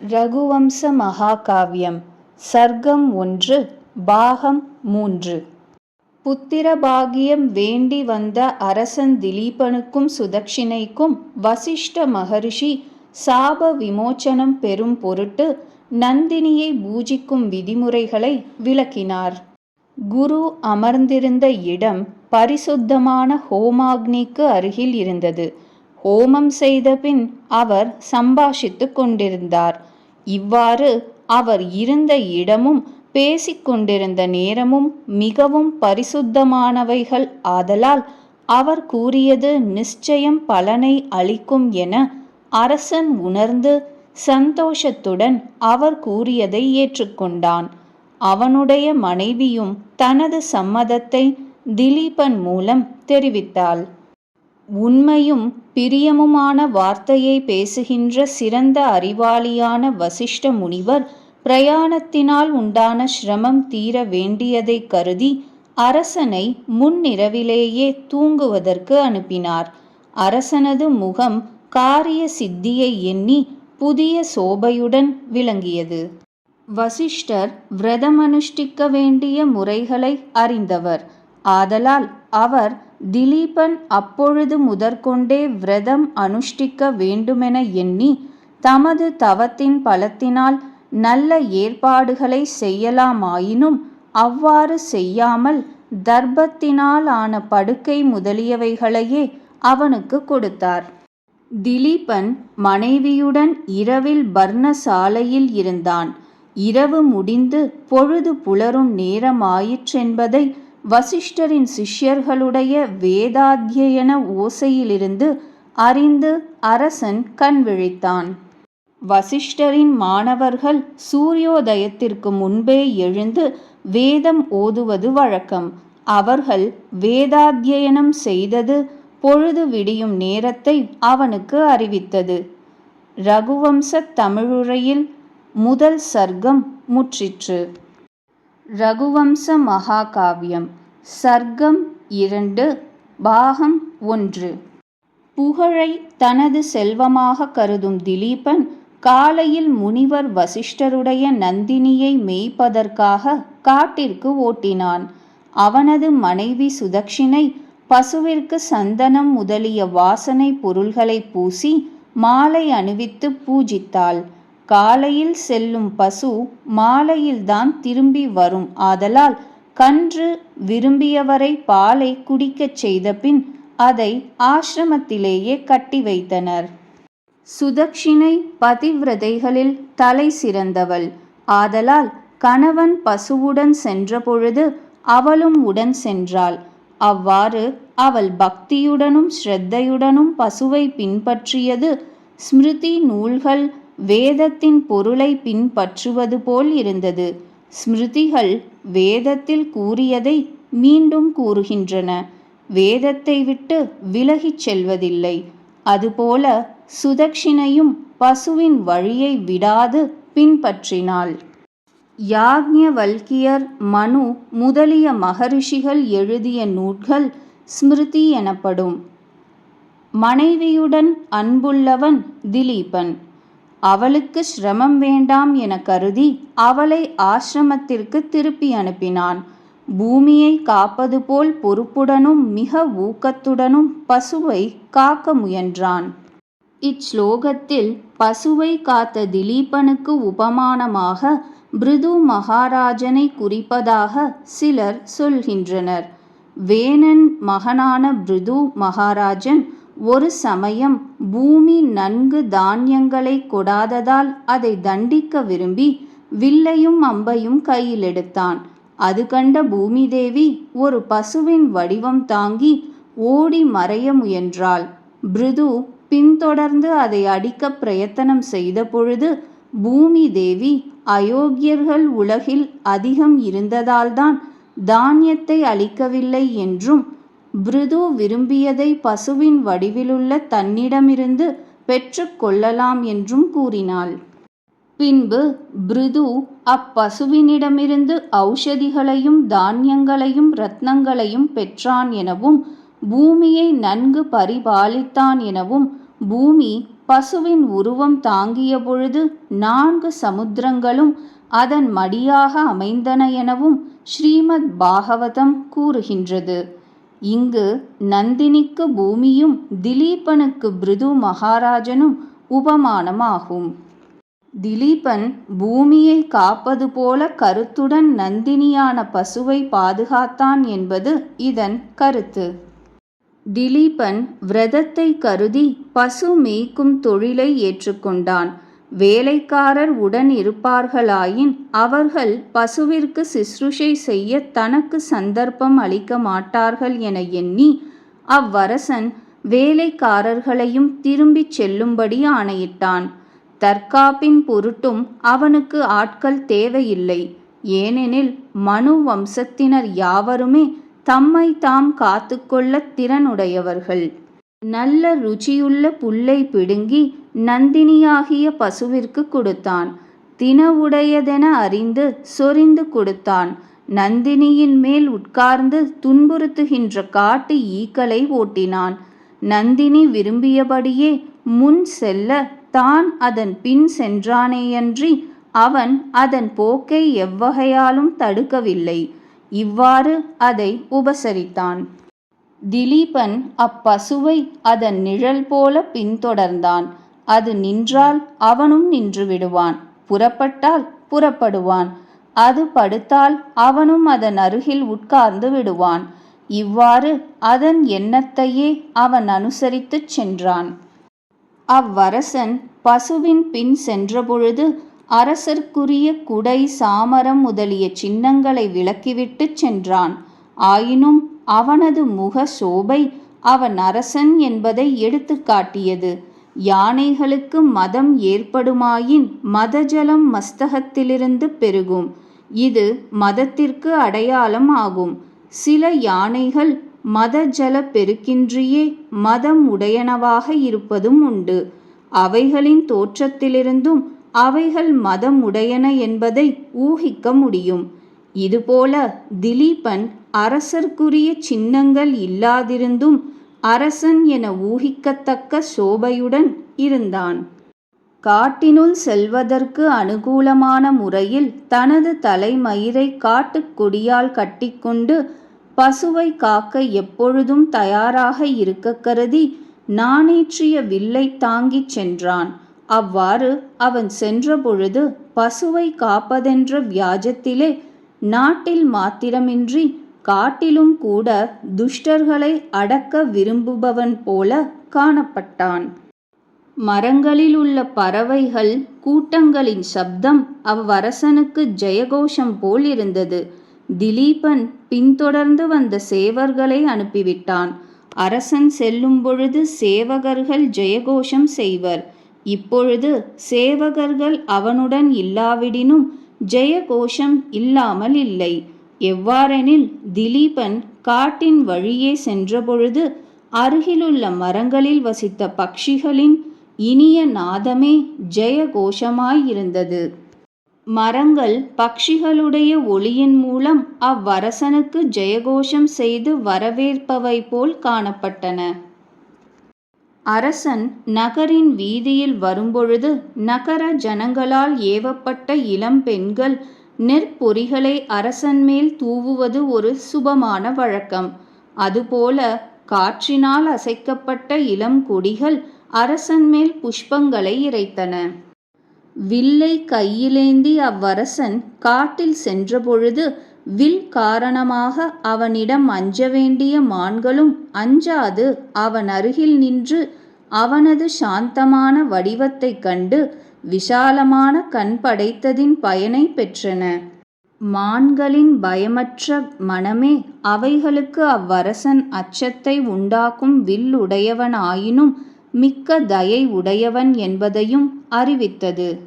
ரகுவம்ச மகாகாவியம் சர்க்கம் ஒன்று பாகம் மூன்று. புத்திரபாகியம் வேண்டி வந்த அரசன் திலீபனுக்கும் சுதக்ஷினைக்கும் வசிஷ்ட மகரிஷி சாப விமோச்சனம் பெறும் பொருட்டு நந்தினியை பூஜிக்கும் விதிமுறைகளை விளக்கினார். குரு அமர்ந்திருந்த இடம் பரிசுத்தமான ஹோமாக்னிக்கு அருகில் இருந்தது. ஓமம் செய்தபின் அவர் சம்பாஷித்து கொண்டிருந்தார். இவ்வாறு அவர் இருந்த இடமும் பேசிக்கொண்டிருந்த நேரமும் மிகவும் பரிசுத்தமானவைகள். ஆதலால் அவர் கூறியது நிச்சயம் பலனை அளிக்கும் என அரசன் உணர்ந்து சந்தோஷத்துடன் அவர் கூறியதை ஏற்றுக்கொண்டான். அவனுடைய மனைவியும் தனது சம்மதத்தை திலீபன் மூலம் தெரிவித்தாள். உண்மையும் பிரியமுமான வார்த்தையை பேசுகின்ற சிறந்த அறிவாளியான வசிஷ்ட முனிவர் பிரயாணத்தினால் உண்டான சிரமம் தீர வேண்டியதை கருதி அரசனை முன்னிரவிலேயே தூங்குவதற்கு அனுப்பினார். அரசனது முகம் காரிய சித்தியை எண்ணி புதிய சோபையுடன் விளங்கியது. வசிஷ்டர் விரதமனுஷ்டிக்க வேண்டிய முறைகளை அறிந்தவர். ஆதலால் அவர் திலீபன் அப்பொழுது முதற்கொண்டே விரதம் அனுஷ்டிக்க வேண்டுமென எண்ணி தமது தவத்தின் பலத்தினால் நல்ல ஏற்பாடுகளை செய்யலாமாயினும் அவ்வாறு செய்யாமல் தர்ப்பத்தினால் ஆன படுக்கை முதலியவைகளையே அவனுக்கு கொடுத்தார். திலீபன் மனைவியுடன் இரவில் பர்ணசாலையில் இருந்தான். இரவு முடிந்து பொழுது புலரும் நேரமாயிற்றென்பதை வசிஷ்டரின் சிஷ்யர்களுடைய வேதாத்தியன ஓசையிலிருந்து அறிந்து அரசன் கண் விழித்தான். வசிஷ்டரின் மாணவர்கள் சூரியோதயத்திற்கு முன்பே எழுந்து வேதம் ஓதுவது வழக்கம். அவர்கள் வேதாத்தியனம் செய்தது பொழுது விடியும் நேரத்தை அவனுக்கு அறிவித்தது. ரகுவம்ச தமிழுரையில் முதல் சர்க்கம் முற்றிற்று. ரகுவம்ச மகாகாவியம். சர்க்கம் இரண்டு பாகம் ஒன்று. புகழை தனது செல்வமாக கருதும் திலீபன் காலையில் முனிவர் வசிஷ்டருடைய நந்தினியை மேய்ப்பதற்காக காட்டிற்கு ஓட்டினான். அவனது மனைவி சுதக்ஷினை பசுவிற்கு சந்தனம் முதலிய வாசனை பொருள்களை பூசி மாலை அணிவித்து பூஜித்தாள். காலையில் செல்லும் பசு மாலையில்தான் திரும்பி வரும். ஆதலால் கன்று விரும்பியவரை பாலை குடிக்கச் செய்தபின் அதை ஆசிரமத்திலேயே கட்டி வைத்தனர். சுதக்ஷினை பதிவிரதைகளில் தலை சிறந்தவள். ஆதலால் கணவன் பசுவுடன் சென்றபொழுது அவளும் உடன் சென்றாள். அவ்வாறு அவள் பக்தியுடனும் ஸ்ரத்தையுடனும் பசுவை பின்பற்றியது ஸ்மிருதி நூல்கள் வேதத்தின் பொருளை பின்பற்றுவது போல் இருந்தது. ஸ்மிருதிகள் வேதத்தில் கூறியதை மீண்டும் கூறுகின்றன. வேதத்தை விட்டு விலகிச் செல்வதில்லை. அதுபோல சுதக்ஷினையும் பசுவின் வழியை விடாது பின்பற்றினாள். யாக்ஞவல்கியர் மனு முதலிய மகரிஷிகள் எழுதிய நூல்கள் ஸ்மிருதி எனப்படும். மனைவியுடன் அன்புள்ளவன் திலீபன். அவளுக்கு சிரமம் வேண்டாம் என கருதி அவளை ஆசிரமத்திற்கு திருப்பி அனுப்பினான். பூமியை காப்பது போல் பொறுப்புடனும் மிக ஊக்கத்துடனும் பசுவை காக்க முயன்றான். இச்லோகத்தில் பசுவை காத்த திலீபனுக்கு உபமானமாக பிருது மகாராஜனை குறிப்பதாக சிலர் சொல்கின்றனர். வேணன் மகனான பிருது மகாராஜன் ஒரு சமயம் பூமி நன்கு தானியங்களை கொடாததால் அதை தண்டிக்க விரும்பி வில்லையும் அம்பையும் கையில் எடுத்தான். அது கண்ட பூமிதேவி ஒரு பசுவின் வடிவம் தாங்கி ஓடி மறைய முயன்றாள். பிருது பின்தொடர்ந்து அதை அடிக்க பிரயத்தனம் செய்த பொழுது பூமி தேவி அயோக்கியர்கள் உலகில் அதிகம் இருந்ததால்தான் தானியத்தை அளிக்கவில்லை என்றும் பிருது விரும்பியதை பசுவின் வடிவிலுள்ள தன்னிடமிருந்து பெற்று கொள்ளலாம் என்றும் கூறினாள். பின்பு பிருது அப்பசுவினிடமிருந்து ஔஷதிகளையும் தானியங்களையும் ரத்னங்களையும் பெற்றான் எனவும் பூமியை நன்கு பரிபாலித்தான் எனவும் பூமி பசுவின் உருவம் தாங்கிய பொழுது நான்கு சமுத்திரங்களும் அதன் மடியாக அமைந்தன எனவும் ஸ்ரீமத் பாகவதம் கூறுகின்றது. இங்கு நந்தினிக்கு பூமியும் திலீபனுக்கு பிருது மகாராஜனும் உபமானமாகும். திலீபன் பூமியை காப்பது போல கருத்துடன் நந்தினியான பசுவை பாதுகாத்தான் என்பது இதன் கருத்து. திலீபன் விரதத்தை கருதி பசு மேய்க்கும் தொழிலை ஏற்றுக்கொண்டான். வேலைக்காரர் உடன் இருப்பார்களாயின் அவர்கள் பசுவிற்கு சிஸ்ருஷை செய்ய தனக்கு சந்தர்ப்பம் அளிக்க மாட்டார்கள் என எண்ணி அவ்வரசன் வேலைக்காரர்களையும் திரும்பிச் செல்லும்படி ஆணையிட்டான். தற்காப்பின் பொருட்டும் அவனுக்கு ஆட்கள் தேவையில்லை. ஏனெனில் மனு வம்சத்தினர் யாவருமே தம்மை தாம் காத்துக்கொள்ள திறனுடையவர்கள். நல்ல ருச்சியுள்ள புல்லை பிடுங்கி நந்தினியாகிய பசுவிற்கு கொடுத்தான். தினவுடையதென அறிந்து சொரிந்து கொடுத்தான். நந்தினியின் மேல் உட்கார்ந்து துன்புறுத்துகின்ற காட்டு ஈக்களை ஓட்டினான். நந்தினி விரும்பியபடியே முன் செல்ல தான் அதன் பின் சென்றானேயன்றி அவன் அதன் போக்கை எவ்வகையாலும் தடுக்கவில்லை. இவ்வாறு அதை உபசரித்தான். திலீபன் அப்பசுவை அதன் நிழல் போல பின்தொடர்ந்தான். அது நின்றால் அவனும் நின்று விடுவான். புறப்பட்டால் புறப்படுவான். அது படுத்தால் அவனும் அதன் அருகில் உட்கார்ந்து விடுவான். இவ்வாறு அதன் எண்ணத்தையே அவன் அனுசரித்துச் சென்றான். அவ்வரசன் பசுவின் பின் சென்றபொழுது அரசர்க்குரிய குடை சாமரம் முதலிய சின்னங்களை விளக்கிவிட்டுச் சென்றான். ஆயினும் அவனது முக சோபை அவன் அரசன் என்பதை எடுத்துக்காட்டியது யானைகளுக்கு மதம் ஏற்படுமாயின் மதஜலம் மஸ்தகத்திலிருந்து பெருகும். இது மதத்திற்கு அடையாளம் ஆகும். சில யானைகள் மதஜல பெருக்கின்றியே மதம் உடையனவாக இருப்பதும் உண்டு. அவைகளின் தோற்றத்திலிருந்தும் அவைகள் மதம் உடையன என்பதை ஊகிக்க முடியும். இதுபோல திலீபன் அரசர்க்குரிய சின்னங்கள் இல்லாதிருந்தும் அரசன் என ஊகிக்கத்தக்க சோபையுடன் இருந்தான். காட்டினுள் செல்வதற்கு அனுகூலமான முறையில் தனது தலைமயிரை காட்டுக் கொடியால் கட்டிக்கொண்டு பசுவை காக்க எப்பொழுதும் தயாராக இருக்க கருதி நானேற்றிய வில்லை தாங்கிச் சென்றான். அவ்வாறு அவன் சென்றபொழுது பசுவை காப்பதென்ற வியாஜத்திலே நாட்டில் மாத்திரமின்றி காட்டிலும் கூட துஷ்டர்களை அடக்க விரும்புபவன் போல காணப்பட்டான். மரங்களில் உள்ள பறவைகள் கூட்டங்களின் சப்தம் அவ்வரசனுக்கு ஜெயகோஷம் போல் இருந்தது. திலீபன் பின்தொடர்ந்து வந்த சேவர்களை அனுப்பிவிட்டான். அரசன் செல்லும் பொழுது சேவகர்கள் ஜெயகோஷம் செய்வர். இப்பொழுது சேவகர்கள் அவனுடன் இல்லாவிடினும் ஜெயகோஷம் இல்லாமல் இல்லை. எவ்வாறெனில் திலீபன் காட்டின் வழியே சென்றபொழுது அருகிலுள்ள மரங்களில் வசித்த பக்ஷிகளின் இனிய நாதமே ஜெயகோஷமாயிருந்தது. மரங்கள் பக்ஷிகளுடைய ஒளியின் மூலம் அவ்வரசனுக்கு ஜெயகோஷம் செய்து வரவேற்பவை போல் காணப்பட்டன. அரசன் நகரின் வீதியில் வரும்பொழுது நகர ஜனங்களால் ஏவப்பட்ட இளம்பெண்கள் நெற்பொறிகளை அரசன்மேல் தூவுவது ஒரு சுபமான வழக்கம். அதுபோல காற்றினால் அசைக்கப்பட்ட இளம் கொடிகள் அரசன்மேல் புஷ்பங்களை இறைத்தன. வில்லை கையிலேந்தி அவ்வரசன் காட்டில் சென்றபொழுது வில் காரணமாக அவனிடம் அஞ்ச வேண்டிய மான்களும் அஞ்சாது அவன் அருகில் நின்று அவனது சாந்தமான வடிவத்தைக் கண்டு விஷாலமான கண் படைத்ததின் பயனை பெற்றன. மான்களின் பயமற்ற மனமே அவைகளுக்கு அவ்வரசன் அச்சத்தை உண்டாக்கும் வில் மிக்க தயை உடையவன் என்பதையும் அறிவித்தது.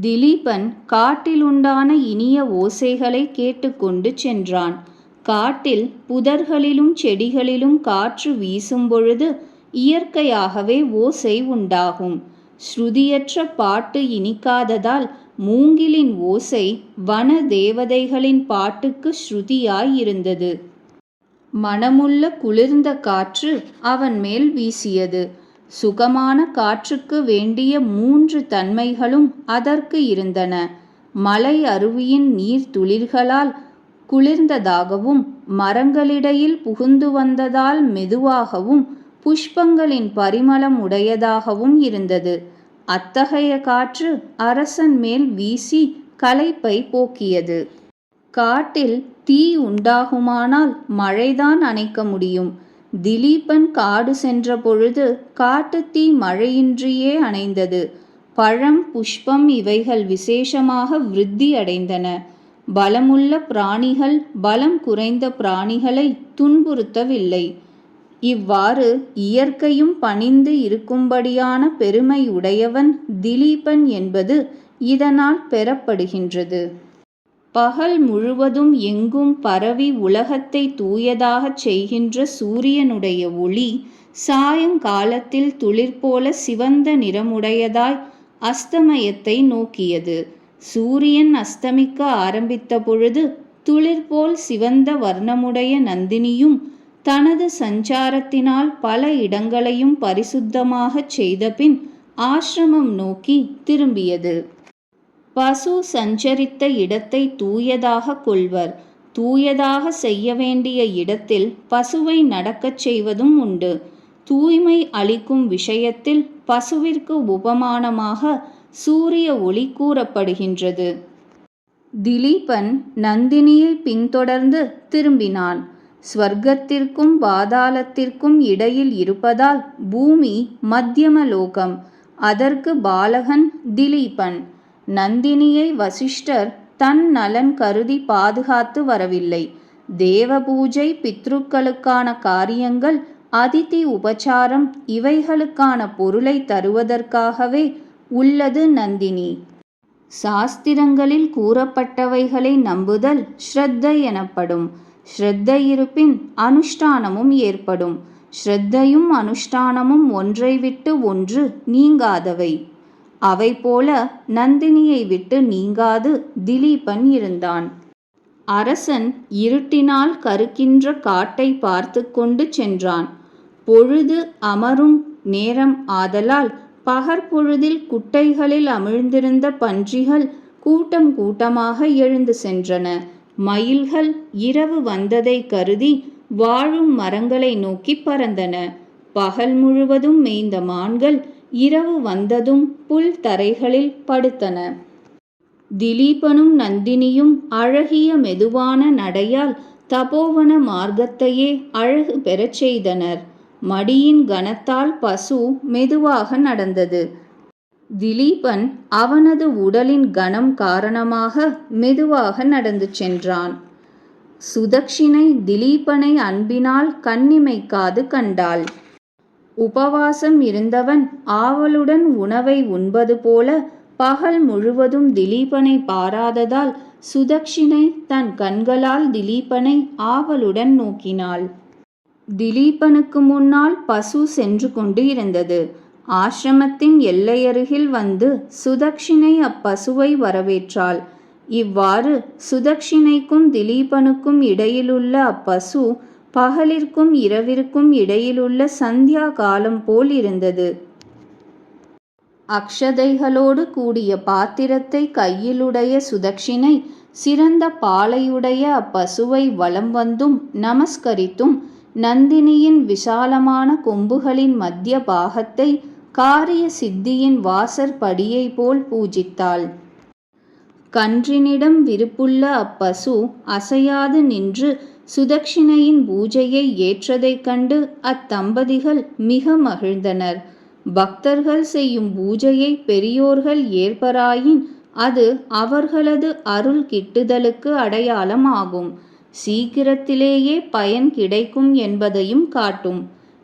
திலீபன் காட்டிலுண்டான இனிய ஓசைகளை கேட்டுக்கொண்டு சென்றான். காட்டில் புதர்களிலும் செடிகளிலும் காற்று வீசும் பொழுது இயற்கையாகவே ஓசை உண்டாகும். ஸ்ருதியற்ற பாட்டு இனிக்காததால் மூங்கிலின் ஓசை வன தேவதைகளின் பாட்டுக்கு ஸ்ருதியாயிருந்தது. மனமுள்ள குளிர்ந்த காற்று அவன் மேல் வீசியது. சுகமான காற்றுக்கு வேண்டிய மூன்று தன்மைகளும் அதற்கு இருந்தன. மலை அருவியின் நீர்த்துளிர்களால் குளிர்ந்ததாகவும் மரங்களிடையில் புகுந்து வந்ததால் மெதுவாகவும் புஷ்பங்களின் பரிமளம் உடையதாகவும் இருந்தது. அத்தகைய காற்று அரசன் மேல் வீசி களைப்பை போக்கியது. காட்டில் தீ உண்டாகுமானால் மழைதான் அணைக்க முடியும். திலீபன் காடு சென்ற பொழுது காட்டுத்தீ மழையின்றியே அணைந்தது. பழம் புஷ்பம் இவைகள் விசேஷமாக விருத்தி அடைந்தன. பலமுள்ள பிராணிகள் பலம் குறைந்த பிராணிகளை துன்புறுத்தவில்லை. இவ்வாறு இயற்கையும் பணிந்து இருக்கும்படியான பெருமை உடையவன் திலீபன் என்பது இதனால் பெறப்படுகின்றது. பகல் முழுவதும் எங்கும் பரவி உலகத்தை தூயதாகச் செய்கின்ற சூரியனுடைய ஒளி சாயங்காலத்தில் துளிர்போல சிவந்த நிறமுடையதாய் அஸ்தமயத்தை நோக்கியது. சூரியன் அஸ்தமிக்க ஆரம்பித்த பொழுது துளிர்போல் சிவந்த வர்ணமுடைய நந்தினியும் தனது சஞ்சாரத்தினால் பல இடங்களையும் பரிசுத்தமாகச் செய்தபின் ஆசிரமம் நோக்கி திரும்பியது. பசு சஞ்சரித்த இடத்தை தூயதாக கொள்வர். தூயதாக செய்ய வேண்டிய இடத்தில் பசுவை நடக்கச் செய்வதும் உண்டு. தூய்மை அளிக்கும் விஷயத்தில் பசுவிற்கு உபமானமாக சூரிய ஒளி கூறப்படுகின்றது. திலீபன் நந்தினியை பின்தொடர்ந்து திரும்பினான். ஸ்வர்க்கத்திற்கும் பாதாளத்திற்கும் இடையில் இருப்பதால் பூமி மத்தியம லோகம் அதற்கு பாலகன் திலீபன். நந்தினியை வசிஷ்டர் தன் நலன் கருதி பாதுகாத்து வரவில்லை. தேவ பூஜை பித்ருக்களுக்கான காரியங்கள் அதிதி உபச்சாரம் இவைகளுக்கான பொருளை தருவதற்காகவே உள்ளது நந்தினி. சாஸ்திரங்களில் கூறப்பட்டவைகளை நம்புதல் ஸ்ரத்தை எனப்படும். ஸ்ரத்தை இருப்பின் அனுஷ்டானமும் ஏற்படும். ஸ்ரத்தையும் அனுஷ்டானமும் ஒன்றை விட்டு ஒன்று நீங்காதவை. அவை போல நந்தினியை விட்டு நீங்காது திலீபன் இருந்தான். அரசன் இருட்டினால் கருக்கின்ற காட்டை பார்த்து கொண்டு சென்றான். பொழுது அமரும் நேரம் ஆதலால் பகற்பொழுதில் குட்டைகளில் அமிழ்ந்திருந்த பன்றிகள் கூட்டம் கூட்டமாக எழுந்து சென்றன. மயில்கள் இரவு வந்ததை கருதி வாழும் மரங்களை நோக்கி பறந்தன. பகல் முழுவதும் மேய்ந்த மான்கள் இரவு வந்ததும் புல் தரைகளில் படுத்தன. திலீபனும் நந்தினியும் அழகிய மெதுவான நடையால் தபோவன மார்க்கத்தையே அழகு பெறச் செய்தனர். மடியின் கனத்தால் பசு மெதுவாக நடந்தது. திலீபன் அவனது உடலின் கனம் காரணமாக மெதுவாக நடந்து சென்றான். சுதக்ஷினை திலீபனை அன்பினால் கண்ணிமைக்காது கண்டாள். உபவாசம் இருந்தவன் ஆவலுடன் உணவை உண்பது போல பகல் முழுவதும் திலீபனை பாராததால் சுதக்ஷினை தன் கண்களால் திலீபனை ஆவலுடன் நோக்கினாள். திலீபனுக்கு முன்னால் பசு சென்று கொண்டு இருந்தது. ஆசிரமத்தின் எல்லையருகில் வந்து சுதக்ஷினை அப்பசுவை வரவேற்றாள். இவ்வாறு சுதக்ஷினைக்கும் திலீபனுக்கும் இடையிலுள்ள அப்பசு பகலிற்கும் இரவிற்கும் இடையிலுள்ள சந்தியா காலம் போல் இருந்தது. அக்ஷதைகளோடு கூடிய பாத்திரத்தை கையிலுடைய சுதக்ஷினை சிறந்த பாலையுடைய அப்பசுவை வலம் வந்தும் நமஸ்கரித்தும் நந்தினியின் விசாலமான கொம்புகளின் மத்திய பாகத்தை காரிய சித்தியின் வாசற்படியை போல் பூஜித்தாள். கன்றினிடம் விருப்புள்ள அப்பசு அசையாது நின்று சுதக்ஷிணையின் பூஜையை ஏற்றதைக் கண்டு அத்தம்பதிகள் மிக மகிழ்ந்தனர். பக்தர்கள் செய்யும் பூஜையை பெரியோர்கள் ஏற்பராயின் அது அவர்களது அருள் கிட்டுதலுக்கு அடையாளம் ஆகும் சீக்கிரத்திலேயே பயன் கிடைக்கும் என்பதையும் காட்டும்.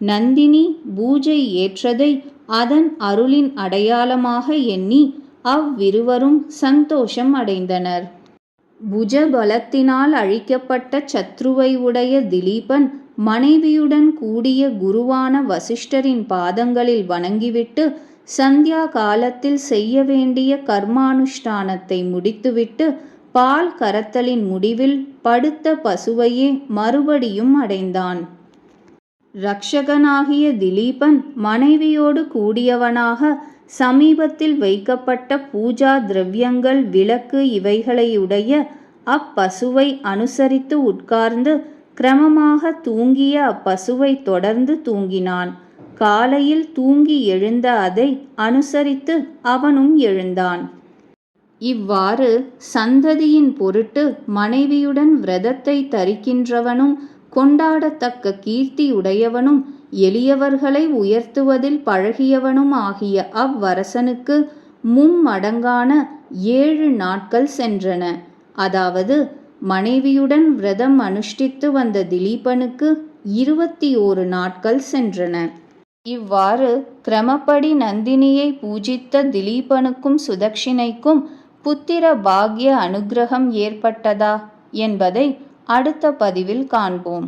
நந்தினி பூஜை ஏற்றதை அதன் அருளின் அடையாளமாக எண்ணி அவ்விருவரும் சந்தோஷம் அடைந்தனர். புஜபலத்தினால் அழிக்கப்பட்ட சத்ருவை உடைய திலீபன் மனைவியுடன் கூடிய குருவான வசிஷ்டரின் பாதங்களில் வணங்கிவிட்டு சந்தியா காலத்தில் செய்ய வேண்டிய கர்மானுஷ்டானத்தை முடித்துவிட்டு பால் கரத்தலின் முடிவில் படுத்த பசுவையே மறுபடியும் அடைந்தான். ரக்ஷகனாகிய திலீபன் மனைவியோடு கூடியவனாக சமீபத்தில் வைக்கப்பட்ட பூஜா திரவியங்கள் விளக்கு இவைகளையுடைய அப்பசுவை அனுசரித்து உட்கார்ந்து கிரமமாக தூங்கிய அப்பசுவை தொடர்ந்து தூங்கினான். காலையில் தூங்கி எழுந்த அதை அனுசரித்து அவனும் எழுந்தான். இவ்வாறு சந்ததியின் பொருட்டு மனைவியுடன் விரதத்தை தரிக்கின்றவனும் கொண்டாடத்தக்க கீர்த்தியுடையவனும் எளியவர்களை உயர்த்துவதில் பழகியவனும் ஆகிய அவ்வரசனுக்கு மும்மடங்கான ஏழு நாட்கள் சென்றன. அதாவது மனைவியுடன் விரதம் அனுஷ்டித்து வந்த திலீபனுக்கு இருபத்தி ஓரு நாட்கள் சென்றன. இவ்வாறு கிரமப்படி நந்தினியை பூஜித்த திலீபனுக்கும் சுதக்ஷினைக்கும் புத்திர பாக்ய அனுக்கிரகம் ஏற்பட்டதா என்பதை அடுத்த பதிவில் காண்போம்.